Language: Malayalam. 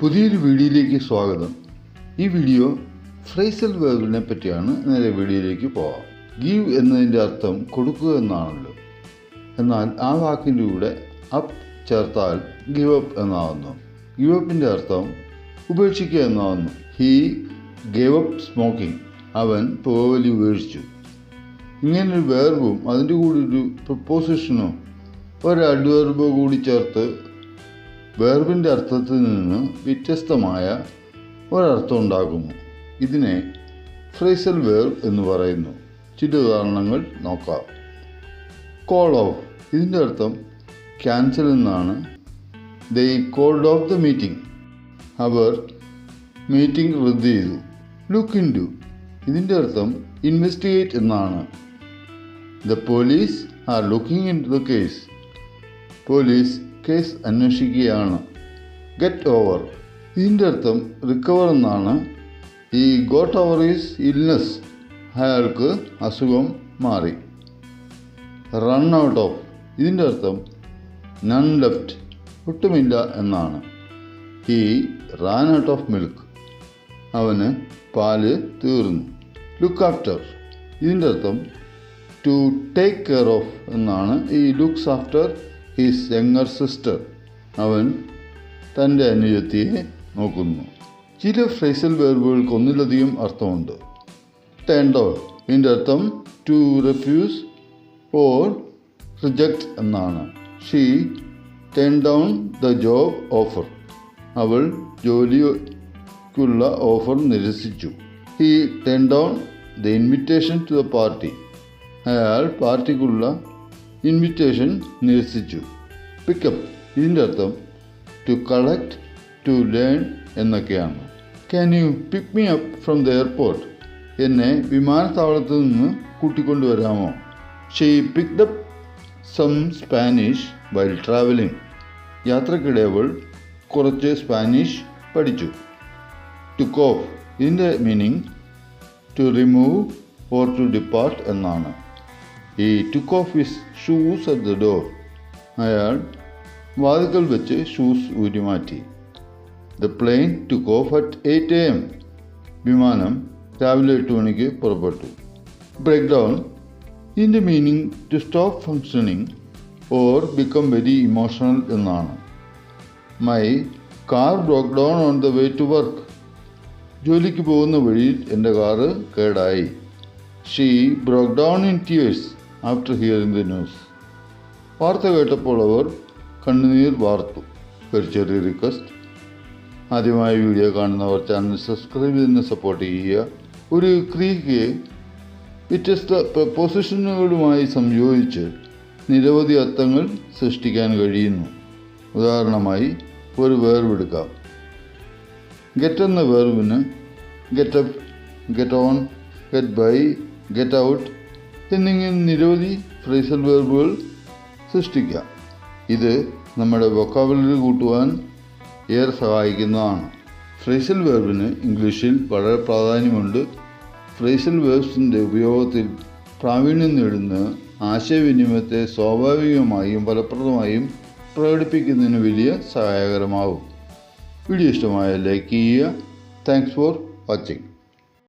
പുതിയൊരു വീഡിയോയിലേക്ക് സ്വാഗതം. ഈ വീഡിയോ ഫ്രൈസൽ വേർബിനെ പറ്റിയാണ് നേരെ വീഡിയോയിലേക്ക് പോവാം ഗീവ് എന്നതിന്റെ അർത്ഥം കൊടുക്കുക എന്നാണല്ലോ. എന്നാൽ ആ വാക്കിന്റെ കൂടെ അപ്പ് ചേർത്താൽ ഗീവ് അപ്പ് എന്നാവുന്നു. ഗീവ് അപ്പിന്റെ അർത്ഥം ഉപേക്ഷിക്കുക എന്നാവുന്നു. ഹീ ഗേവ് അപ്പ് സ്മോക്കിംഗ് അവൻ പുകവലി ഉപേക്ഷിച്ചു. ഇങ്ങനൊരു വേർബും അതിന്റെ കൂടെ ഒരു പ്രപ്പോസിഷനോ ഒരു അഡ്വേർബോ കൂടി ചേർത്ത് വേർബിന്റെ അർത്ഥത്തിൽ നിന്ന് വ്യത്യസ്തമായ ഒരർത്ഥം ഉണ്ടാകുന്നു. ഇതിനെ ഫ്രേസൽ വേർവ് എന്ന് പറയുന്നു. ചില ഉദാഹരണങ്ങൾ നോക്കാം. കോൾ ഓഫ് ഇതിന്റെ അർത്ഥം ക്യാൻസൽ എന്നാണ്. They called off the meeting our meeting റദ്ദ് ചെയ്തു. ലുക്ക് ഇൻ ടു ഇതിന്റെ അർത്ഥം ഇൻവെസ്റ്റിഗേറ്റ് എന്നാണ്. The police are looking into the case police case അന്വേഷിക്കുകയാണ്. ഗെറ്റ് ഓവർ ഇതിന്റെ അർത്ഥം റിക്കവർ എന്നാണ്. ഈ ഗോട്ട് ഓവർ ഈസ് ഇൽനെസ് അയാൾക്ക് അസുഖം മാറി. റൺ ഔട്ട് ഓഫ് ഇതിന്റെ അർത്ഥം നൺ ലെഫ്റ്റ് ഒട്ടുമില്ല എന്നാണ്. ഈ റാൻ ഔട്ട് ഓഫ് മിൽക്ക് അവന് പാൽ തീർന്നു. ലുക്ക് ആഫ്റ്റർ ഇതിന്റെ അർത്ഥം ടു ടേക്ക് കെയർ ഓഫ് എന്നാണ്. He looks after his younger sister അവൻ തന്റെ അനുജത്തിയെ നോക്കുന്നു. ചില ഫ്രൈസൽ വേർബുകൾക്ക് ഒന്നിലധികം അർത്ഥമുണ്ട്. ഔട്ട് ഇതിന്റെ അർത്ഥം ടു റെഫ്യൂസ് ഓർ റിജക്റ്റ് എന്നാണ്. She turn down the job offer അവൾ ജോലിക്കുള്ള ഓഫർ നിരസിച്ചു. He turn down the invitation to the party അയാൾ പാർട്ടിക്കുള്ള ഇൻവിറ്റേഷൻ നിരസിച്ചു. പിക്കപ്പ് ഇതിന്റെ അർത്ഥം ടു കളക്ട് ടു ലേൺ എന്നൊക്കെയാണ്. Can you pick me up from the airport എന്നെ വിമാനത്താവളത്തിൽ നിന്ന് കൂട്ടിക്കൊണ്ടുവരാമോ? She picked up some Spanish while travelling യാത്രക്കിടെ അവൾ കുറച്ച് സ്പാനിഷ് പഠിച്ചു. ടു കോഫ് ഇതിന്റെ meaning to remove or to depart എന്നാണ്. He took off his shoes at the door അയാൾ വാതിക്കൽ വെച്ച് shoes ഊരിമാറ്റി the plane took off at eight A M വിമാനം രാവിലെ എട്ട് മണിക്ക് പുറപ്പെട്ടു. Break down in the meaning to stop functioning or become very emotional എന്നാണ്. My car broke down on the way to work ജോലിക്ക് പോകുന്ന വഴിയിൽ എന്റെ കാറ് കേടായി. She broke down in tears after hearing the news. വാർത്ത കേട്ടപ്പോൾ അവർ കണ്ണുനീർ വാർത്തു. ഒരു ചെറിയ റിക്വസ്റ്റ്. ആദ്യമായി വീഡിയോ കാണുന്നവർ ചാനൽ സബ്സ്ക്രൈബ് ചെയ്ത് സപ്പോർട്ട് ചെയ്യുക. ഒരു ക്രിയയ്ക്ക് വ്യത്യസ്ത പ്രൊസിഷനുകളുമായി സംയോജിച്ച് നിരവധി അർത്ഥങ്ങൾ സൃഷ്ടിക്കാൻ കഴിയുന്നു. ഉദാഹരണമായി ഒരു വേർവെടുക്കാം. ഗെറ്റ് എന്ന വേർവിന് get up get on get by get out എന്നിങ്ങനെ നിരവധി ഫ്രേസൽ വേർബുകൾ സൃഷ്ടിക്കാം. ഇത് നമ്മുടെ വൊക്കാബുലറി കൂട്ടുവാൻ ഏറെ സഹായിക്കുന്നതാണ്. ഫ്രേസൽ വേർബിന് ഇംഗ്ലീഷിൽ വളരെ പ്രാധാന്യമുണ്ട്. ഫ്രേസൽ വേർബ്സിന്റെ ഉപയോഗത്തിൽ പ്രാവീണ്യം നേടുന്ന ആശയവിനിമയത്തെ സ്വാഭാവികമായും ഫലപ്രദമായും പ്രകടിപ്പിക്കുന്നതിന് വലിയ സഹായകരമാകും വീഡിയോ ഇഷ്ടമായ ലൈക്ക് ചെയ്യുക. Thanks for watching